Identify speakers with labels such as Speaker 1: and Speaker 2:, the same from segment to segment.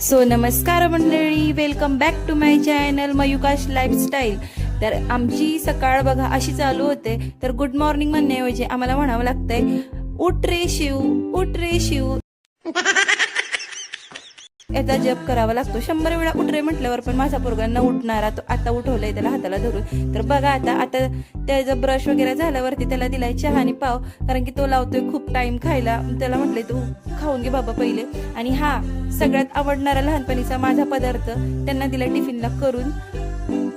Speaker 1: So नमस्कार मंडळी welcome back to my channel मयुकाश lifestyle तर आमची सकाळ बघा अशी चालू होते. तर गुड मॉर्निंग म्हणण्याऐवजी आम्हाला म्हणावं लागतंय उठ रे शिव उठ रे शिव. याचा जप करावा लागतो. शंभर वेळा उठ रे म्हटल्यावर पण माझा पोरगा उठणारा तो आता उठवलाय त्याला हाताला धरून. तर बघा आता आता त्याचा ब्रश वगैरे झाल्यावरती त्याला दिलाय चहा आणि पाव कारण की तो लावतोय खूप टाइम खायला. त्याला म्हटलंय तू खाऊन घे बाबा पहिले. आणि हा सगळ्यात आवडणारा लहानपणीचा माझा पदार्थ त्यांना दिला टिफिनला करून.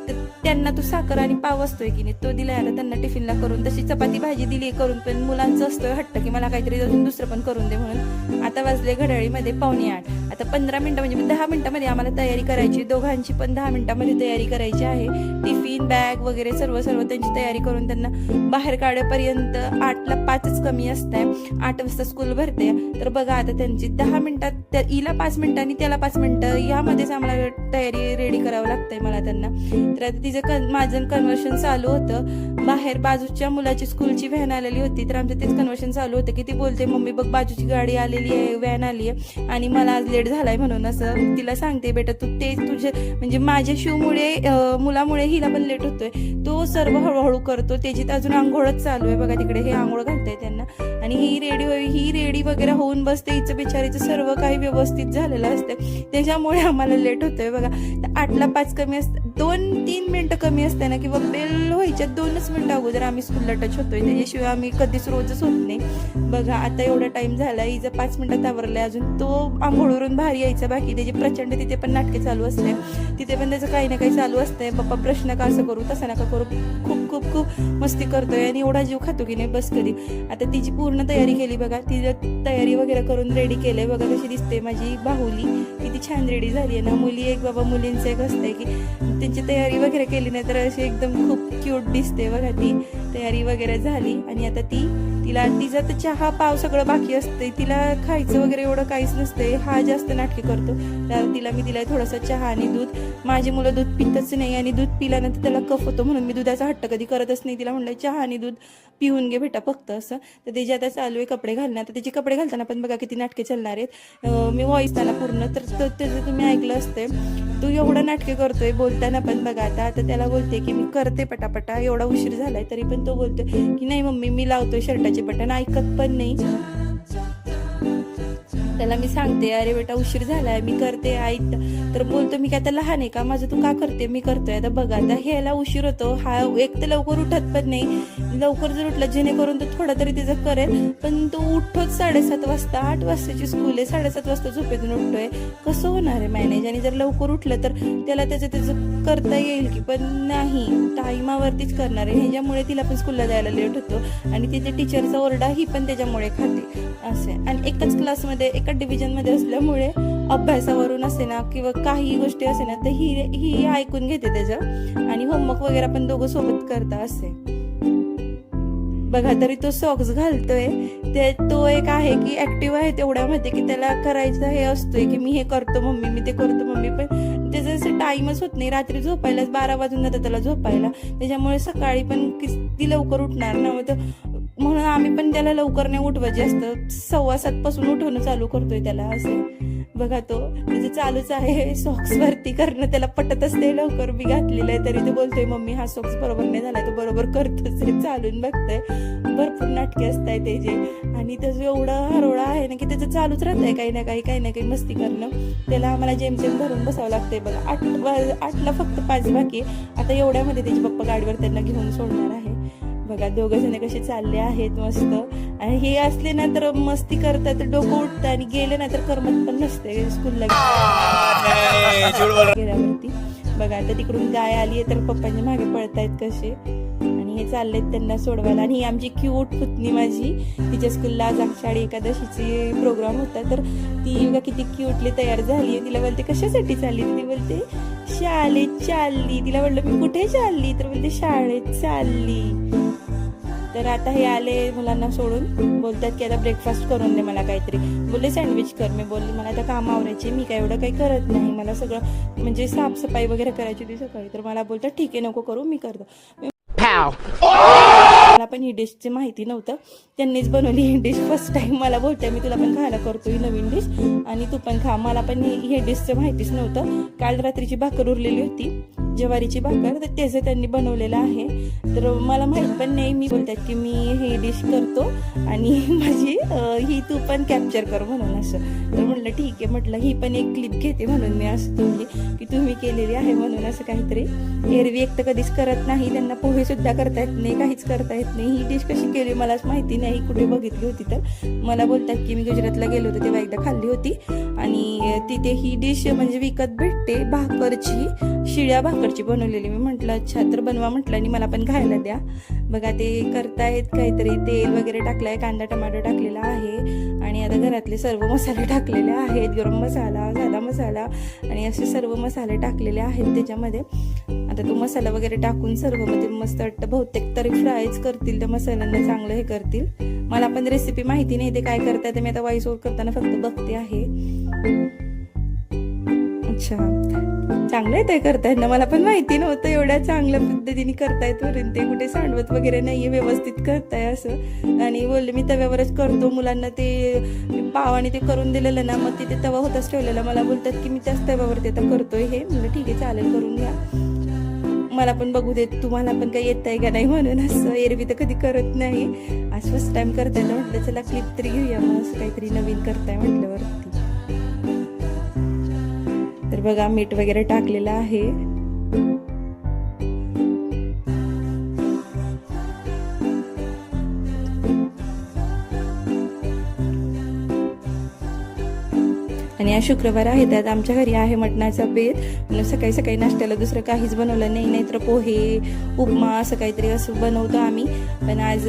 Speaker 1: तर त्यांना तो साखर आणि पाव असतोय की नाही तो दिला आता त्यांना टिफिनला करून. तशी चपाती भाजी दिली करून पण मुलांचं असतोय हट्ट की मला काहीतरी अजून दुसरं पण करून दे म्हणून. आता वाजले घड्याळीमध्ये पावणे आठ. आता पंधरा मिनटं म्हणजे दहा मिनटामध्ये आम्हाला तयारी करायची. दोघांची पण दहा मिनटामध्ये तयारी करायची आहे. टिफिन बॅग वगैरे सर्व सर्व त्यांची तयारी करून त्यांना बाहेर काढेपर्यंत आठला पाचच कमी असते आठ वाजता स्कूल भरते. तर बघा आता त्यांची दहा मिनटात त्या हिला पाच मिनटं आणि त्याला पाच मिनटं यामध्येच आम्हाला तयारी रेडी करावं लागतंय मला त्यांना. तर आता तिचं कन माझं कन्वर्शन चालू होतं. बाहेर बाजूच्या मुलाची स्कूलची व्हॅन आलेली होती. तर आमचं तेच कन्वर्शन चालू होतं की ती बोलते मम्मी बघ बाजूची गाडी आलेली आहे व्हॅन आली आहे आणि मला आज लेट झालाय म्हणून असं तिला सांगते बेटा तू ते तुझे म्हणजे माझ्या शिवमुळे मुलामुळे हिला पण लेट होतोय. तो सर्व हळूहळू करतो. त्याची तर अजून आंघोळच चालू आहे बघा तिकडे. हे आंघोळ घालते त्यांना. आणि ही रेडी ही रेडी वगैरे होऊन बसते. हिचं बिचारीचं सर्व काही व्यवस्थित झालेलं असतं. त्याच्यामुळे आम्हाला लेट होतोय बघा. आठला पाच कमी असतं. दोन तीन मिनटं कमी असते ना किंवा बेल व्हायच्या दोनच मिनटं अगोदर आम्ही स्कूलला टच होतोय. त्याच्याशिवाय आम्ही कधीच रोजच होत नाही. बघा आता एवढा टाईम झाला इजा पाच मिनिटात आवरलाय अजून तो आंघोळवरून बाहेर यायचा बाकी. त्याची प्रचंड तिथे पण नाटके चालू असते तिथे पण त्याचं काही ना काही चालू असतंय. पप्पा प्रश्न का असं करू? तसं नका करू. खूप खूप खूप मस्ती करतोय आणि एवढा जीव खातो की नाही बस कधी. आता तिची पूर्ण तयारी केली बघा. तिचं तयारी वगैरे करून रेडी केलंय. बघा कशी दिसते माझी बाहुली. किती छान रेडी झाली आहे ना. मुली एक बाबा मुलींचं एक असतंय की त्यांची तयारी वगैरे केली नाही तर अशी एकदम खूप क्यूट दिसते बघा ती. तयारी वगैरे झाली आणि आता ती तिला तिचा तर चहा पाव सगळं बाकी असते तिला खायचं वगैरे एवढं काहीच नसते हा जास्त नाटके करतो. तर तिला मी दिलाय थोडासा चहा आणि दूध. माझी मुलं दूध पितच नाही आणि दूध पिल्यानंतर त्याला कफ होतो म्हणून मी दुधाचा हट्ट कधी करतच नाही. तिला म्हणलं चहा आणि दूध पिऊन घे बेटा फक्त असं. तर त्याची आता चालू आहे कपडे घालणं तर त्याचे कपडे घालताना पण बघा किती नाटके चालणार आहेत. मी व्हॉइस त्याला पूर्ण तर त्याचं तुम्ही ऐकलं असते तू एवढं नाटके करतोय बोलताना पण बघा आता आता त्याला बोलते की मी करते पटापटा. एवढा उशीर झालाय तरी पण तो बोलतोय की नाही मम्मी मी लावतोय शर्टाची बटन ऐकत पण नाही. त्याला मी सांगते अरे बेटा उशीर झालाय मी करते आई तर बोलतो मी काय आता लहान आहे का? माझं तू का करते? मी करतोय. आता बघा आता ह्याला उशीर होतो. हा एक तर लवकर उठत पण नाही. लवकर जर उठला जेणेकरून तो थोडा तरी तिचं करेल. पण तो उठतोच साडेसात वाजता. आठ वाजताची स्कूल आहे. साडेसात वाजता झोपेतून उठतोय. कसं होणार आहे मॅनेज? आणि जर लवकर उठलं तर त्याला त्याचं त्याचं करता येईल की पण नाही. टाईमावरतीच करणार आहे. ह्याच्यामुळे तिला पण स्कूलला जायला लेट होतो. आणि तिथे टीचरचा ओरडा ही पण त्याच्यामुळे खाते. असे आणि एकाच क्लासमध्ये एकाच डिव्हिजनमध्ये असल्यामुळे अभ्यासावरून असे ना किंवा काही गोष्टी असे ना तर ही ही ऐकून घेते त्याचं. आणि होमवर्क वगैरे पण दोघं सोबत करता असे. बघा तरी तो सॉक्स घालतोय. ते तो एक आहे की ऍक्टिव्ह आहे तेवढ्यामध्ये की त्याला करायचं हे असतोय की मी हे करतो मम्मी मी ते करतो मम्मी. पण त्याचं असं टाइमच होत नाही. रात्री झोपायला बारा वाजून जातं त्याला झोपायला. त्याच्यामुळे सकाळी पण किती लवकर उठणार ना? मग तर म्हणून आम्ही पण त्याला लवकर नाही उठवायचे असतं. सव्वा सात पासून उठवणं चालू करतोय त्याला असं. बघा तो म्हणजे चालूच आहे. सॉक्स वरती करणं त्याला पटतच नाही लवकर मी घातलेलं आहे तरी तो बोलतोय मम्मी हा सॉक्स बरोबर नाही झाला तो बरोबर करतोच आहे चालून बघतोय. भरपूर नाटके असत आहे त्याचे आणि त्याचं एवढं हरोळा आहे ना की त्याचं चालूच राहत आहे काही ना काही काही ना काही मस्ती करणं. त्याला आम्हाला जेमतेम धरून बसावं लागतंय. बघा आठ आठला फक्त पाच बाकी आता एवढ्यामध्ये त्याचे पप्पा गाडीवर त्यांना घेऊन सोडणार आहे. बघा दोघं जण कसे चालले आहेत मस्त. आणि हे असले ना तर मस्ती करतात डोकं उठतं आणि गेले ना तर करमत पण नसते स्कूलला गेल्यावरती. बघा आता तिकडून गाय आली आहे तर पप्पांच्या मागे पळतायत कसे. आणि हे चाललेत त्यांना सोडवायला. आणि ही आमची क्यूट पुतणी माझी तिच्या स्कूलला आज आषाढी एकादशीची प्रोग्राम होता. तर ती बघा किती क्यूटली तयार झाली आहे. तिला बोलते कशासाठी चालली ती बोलते शाळेत चालली. तिला म्हटलं मी कुठे चालली? तर बोलते शाळेत चालली. तर आता हे आले मुलांना सोडून. बोलतात की आता ब्रेकफास्ट करून दे मला काहीतरी. बोलले सँडविच कर. मी बोलली मला आता काम आवरायची मी काय एवढं काही करत नाही. मला सगळं म्हणजे साफसफाई वगैरे करायची होती सकाळी. तर मला बोलतात ठीक आहे नको करू मी करतो! मला पण ही डिशची माहिती नव्हतं. त्यांनीच बनवली ही डिश. फर्स्ट टाइम मला बोलते मी तुला पण खायला करतो ही नवीन डिश आणि तू पण खा. मला पण ही ही डिशचं माहितीच नव्हतं. काल रात्रीची भाकर उरलेली होती. ज्वारीची भाकर तर त्याचं त्यांनी बनवलेलं आहे. तर मला माहीत पण नाही मी बोलतात की मी हे डिश करतो आणि माझी ही तू पण कॅप्चर कर म्हणून असं. तर म्हटलं ठीक आहे म्हटलं ही पण एक क्लिप घेते म्हणून मी असं तुम्ही की तुम्ही केलेली आहे म्हणून असं काहीतरी. एरवी एक तर कधीच करत नाही त्यांना पोहे सुद्धा करता येत नाही काहीच करता येत नाही. ही डिश कशी केली मलाच माहिती नाही कुठे बघितली होती तर. मला बोलतात की मी गुजरातला गेलो होतो तेव्हा एकदा खाल्ली होती. आणि तिथे ही डिश म्हणजे विकत भेटते भाकरची. शिळ्या भाकरची बनवलेली. मी म्हटलं अच्छा तर बनवा म्हटलं आणि मला पण खायला द्या. बघा ते करतायत काहीतरी तेल वगैरे टाकलं आहे कांदा टमाटो टाकलेला आहे. आणि आता घरातले सर्व मसाले टाकलेले आहेत गरम मसाला साधा मसाला आणि असे सर्व मसाले टाकलेले आहेत त्याच्यामध्ये. आता तो मसाला वगैरे टाकून सर्व म्हणजे मस्त वाटतं. बहुतेक तरी फ्रायच करतील त्या मसाल्यांना चांगलं हे करतील. मला पण रेसिपी माहिती नाही ते काय करताय ते मी आता वाईस ओव्हर करताना फक्त बघते आहे. अच्छा. चांगलं आहे ते करतायत ना मला पण माहिती नव्हतं एवढ्या चांगल्या पद्धतीने करतायत वरून ते कुठे सांडवत वगैरे नाहीये व्यवस्थित करताय असं. आणि बोलले मी तव्यावरच करतो मुलांना ते पावाने ते करून दिलेलं ना मग तिथे तवा होताच ठेवलेला. मला बोलतात की मी त्याच तव्यावरती आता करतोय हे. म्हणलं ठीक आहे चालेल करून घ्या. मला पण बघू देत तुम्हाला पण काही येत आहे का नाही? म्हणून असं एरवी तर कधी करत नाही. आज फर्स्ट टाइम करताय ना म्हटलं चला क्लिप तरी घेऊया मग असं काहीतरी नवीन करताय म्हटल्यावरती तर बघा मीठ वगैरे टाकलेलं आहे. आज शुक्रवार आहे. त्यात आमच्या घरी आहे मटणाचा बेत. म्हणून सकाळी सकाळी नाश्त्याला दुसरं काहीच बनवलं नाही. नाहीतर पोहे उपमा असं काहीतरी असं बनवतो आम्ही. पण आज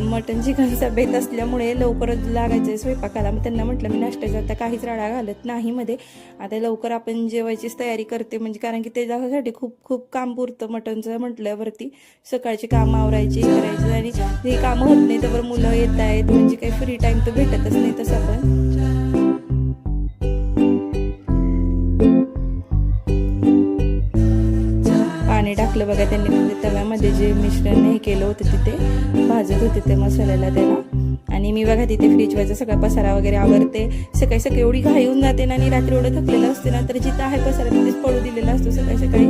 Speaker 1: मटण चिकनचा बेत असल्यामुळे लवकरच लागायचं आहे स्वयंपाकाला. मग त्यांना म्हटलं मी नाश्त्याचा आता काहीच राडा घालत नाही मध्ये. आता लवकर आपण जेवायचीच तयारी करते. म्हणजे कारण की त्याच्यासाठी खूप खूप काम पुरतं मटणचं म्हटल्यावरती. सकाळची कामं आवरायची करायची. आणि हे कामं होत नाही तर मुलं येत आहेत. म्हणजे काही फ्री टाईम तर भेटतच नाही तसं पण. टाकलं बघा त्यांनी. म्हणजे तव्यामध्ये जे मिश्रण हे केलं होतं तिथे भाजत होते ते मसाल्याला त्याला. आणि मी बघा तिथे फ्रीजवरचा सगळा पसारा वगैरे आवडते सकाळी सकाळी एवढी घाई होऊन जाते ना आणि रात्री एवढं थकलेलं असते ना तर जिथं आहे पसारा तिथेच पडू दिलेला असतो. सकाळी सकाळी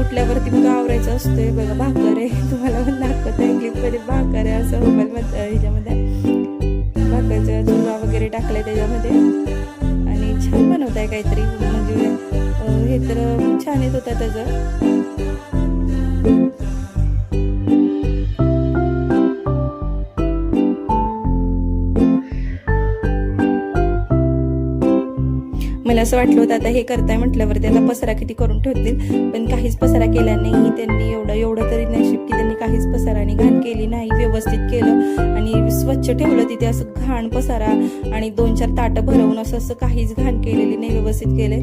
Speaker 1: उठल्यावरती मग आवरायचं असतंय. बघा भाकर. आहे तुम्हाला पण दाखवत आहे क्लिपमध्ये भाकर आहे असं मोबाईलमध्ये ह्याच्यामध्ये. भाकरचा चुरा वगैरे टाकलाय त्याच्यामध्ये. आणि छान बनवत आहे काहीतरी. म्हणजे हे तर छान येत होता त्याचं. असं वाटलं होतं आता हे करताय म्हटल्यावरती आता पसारा किती करून ठेवतील. पण काहीच पसारा केला नाही त्यांनी एवढं एवढं तरी नशीब की त्यांनी काहीच पसारा आणि घाण केली नाही व्यवस्थित केलं. आणि स्वच्छ ठेवलं तिथे असं घाण पसारा आणि दोन चार ताटं भरवून असं असं काहीच घाण केलेली नाही व्यवस्थित केले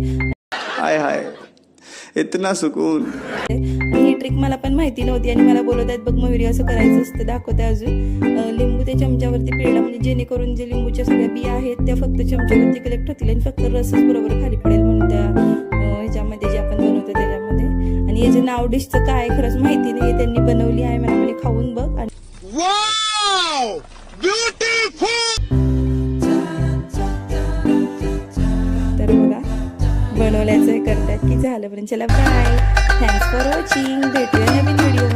Speaker 2: हाय हाय. इतना सुकून.
Speaker 1: ट्रिक मला पण माहिती नव्हती आणि मला बोलत आहेत बघ मयुरी असं करायचं असतं दाखवते अजून. लिंबू त्या चमच्यावरती पिळला म्हणजे जेणेकरून जे लिंबूच्या सगळ्या बिया आहेत त्या फक्त चमच्यावरती कलेक्ट होतील आणि फक्त रसच बरोबर खाली पडेल म्हणून त्या ह्याच्यामध्ये जे आपण बनवतो त्याच्यामध्ये. आणि याचं नाव डिशचं काय खरंच माहिती नाही त्यांनी बनवली आहे मला म्हणजे खाऊन बघ. आणि करतात की झालं. पण चला बाय थँक्स फॉर वॉचिंग भेटूया नवीन व्हिडिओ